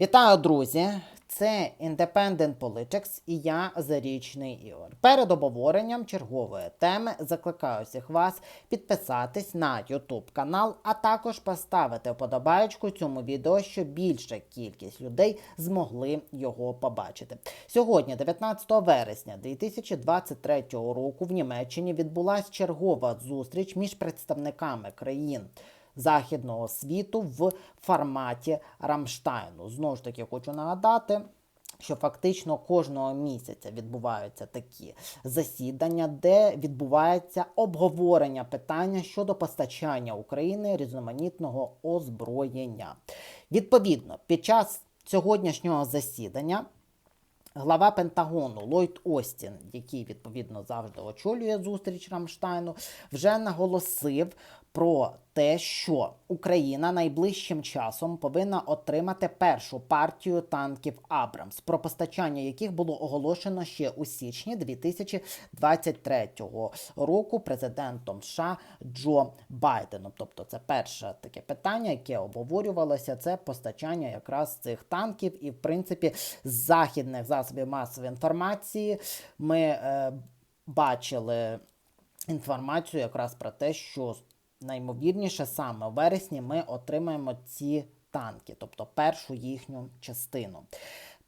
Вітаю, друзі! Це Independent Politics і я Зарічний Ігор. Перед обговоренням чергової теми закликаю всіх вас підписатись на YouTube канал, а також поставити вподобаєчку цьому відео, щоб більша кількість людей змогли його побачити. Сьогодні, 19 вересня 2023 року, в Німеччині відбулася чергова зустріч між представниками країн. Західного світу в форматі Рамштайну. Знову ж таки, хочу нагадати. Що фактично кожного місяця відбуваються такі засідання, де відбувається обговорення питання щодо постачання України різноманітного озброєння. Відповідно, під час сьогоднішнього засідання Глава Пентагону Ллойд Остін, який відповідно завжди очолює зустріч Рамштайну, вже наголосив про те, що Україна найближчим часом повинна отримати першу партію танків Абрамс, про постачання яких було оголошено ще у січні 2023 року президентом США Джо Байденом. Тобто, це перше таке питання, яке обговорювалося, це постачання якраз цих танків, і в принципі з західних засобів масової інформації ми е, бачили інформацію якраз про те, що наймовірніше саме в вересні ми отримаємо ці танки, тобто першу їхню частину.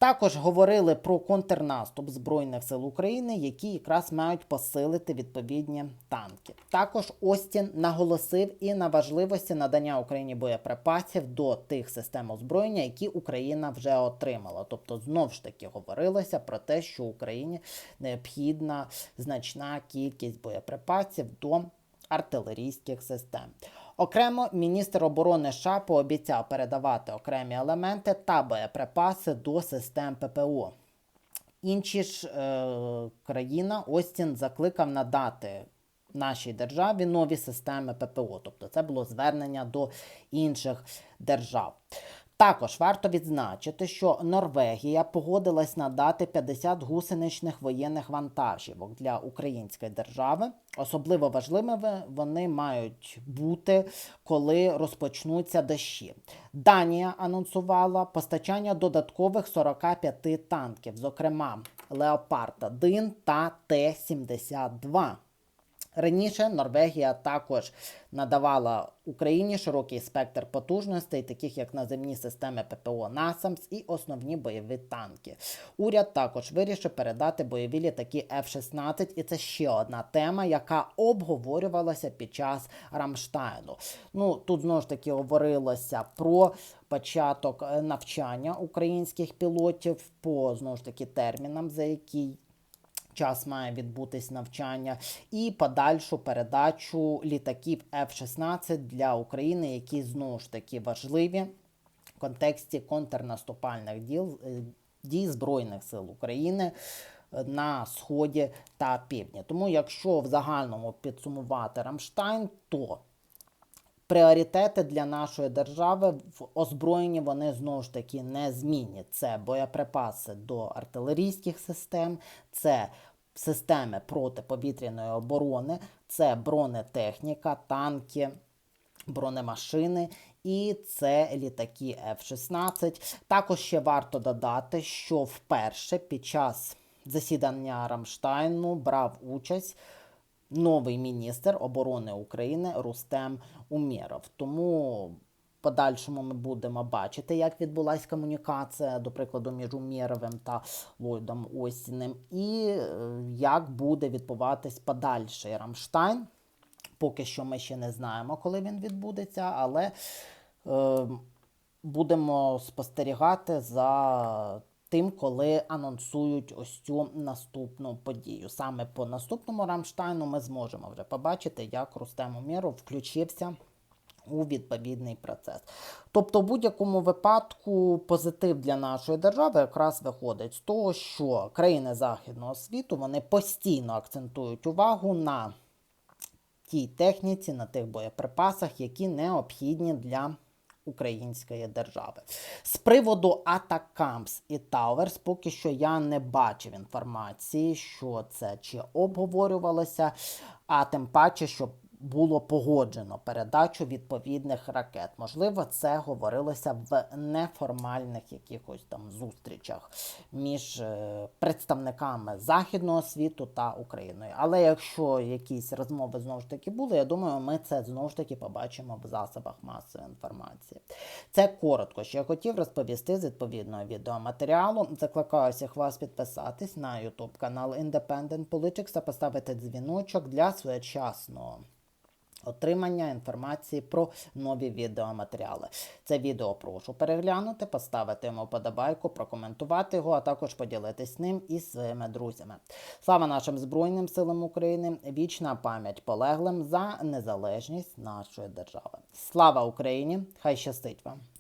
Також говорили про контрнаступ Збройних сил України, які якраз мають посилити відповідні танки. Також Остін наголосив і на важливості надання Україні боєприпасів до тих систем озброєння, які Україна вже отримала. Тобто, знов ж таки говорилося про те, що Україні необхідна значна кількість боєприпасів до артилерійських систем. Окремо, міністр оборони США пообіцяв передавати окремі елементи та боєприпаси до систем ППО. Інші ж е, країна Остін закликав надати нашій державі нові системи ППО. Тобто це було звернення до інших держав. Також варто відзначити, що Норвегія погодилась надати 50 гусеничних воєнних вантажівок для української держави. Особливо важливими вони мають бути, коли розпочнуться дощі. Данія анонсувала постачання додаткових 45 танків, зокрема Леопард 1 та Т-72. Раніше Норвегія також надавала Україні широкий спектр потужностей, таких як наземні системи ППО «Насамс» і основні бойові танки. Уряд також вирішив передати бойові літаки F-16, і це ще одна тема, яка обговорювалася під час Рамштайну. Ну тут знову ж таки говорилося про початок е, навчання українських пілотів по знову ж таки термінам, за який час має відбутись навчання, і подальшу передачу літаків F-16 для України, які знову ж таки важливі в контексті контрнаступальних діл, е, дій Збройних сил України. е, На сході та півдні. Тому, якщо в загальному підсумувати Рамштайн, то пріоритети для нашої держави в озброєнні вони знову ж таки не змінні. Це боєприпаси до артилерійських систем, це системи протиповітряної оборони, це бронетехніка, танки, бронемашини. І це літаки F-16. Також ще варто додати, що вперше під час засідання Рамштайну брав участь новий міністр оборони України Рустем Умєров. Тому подальшому ми будемо бачити, як відбулася комунікація, до прикладу, між Умєровим та Ллойдом Остіним, і е, як буде відбуватись подальший Рамштайн. Поки що ми ще не знаємо, коли він відбудеться, але е, будемо спостерігати за тим, коли анонсують ось цю наступну подію. Саме по наступному Рамштайну ми зможемо вже побачити, як Рустем Умєров включився у відповідний процес. Тобто, в будь-якому випадку позитив для нашої держави якраз виходить з того, що країни Західного світу вони постійно акцентують увагу на тій техніці, на тих боєприпасах, які необхідні для української держави. З приводу Атакамс і Тауерс, поки що я не бачив інформації, що це чи обговорювалося, а тим паче, що було погоджено передачу відповідних ракет. Можливо, це говорилося в неформальних якихось там зустрічах між е, представниками західного світу та Україною. Але якщо якісь розмови знову ж таки були, я думаю, ми це знову ж таки побачимо в засобах масової інформації. Це коротко, що я хотів розповісти з відповідного відеоматеріалу. Закликаю всіх вас підписатись на YouTube канал Independent Politics та поставити дзвіночок для своєчасного отримання інформації про нові відеоматеріали. Це відео прошу переглянути, поставити йому подобайку, прокоментувати його, а також поділитись ним із своїми друзями. Слава нашим Збройним силам України! Вічна пам'ять полеглим за незалежність нашої держави. Слава Україні! Хай щастить вам!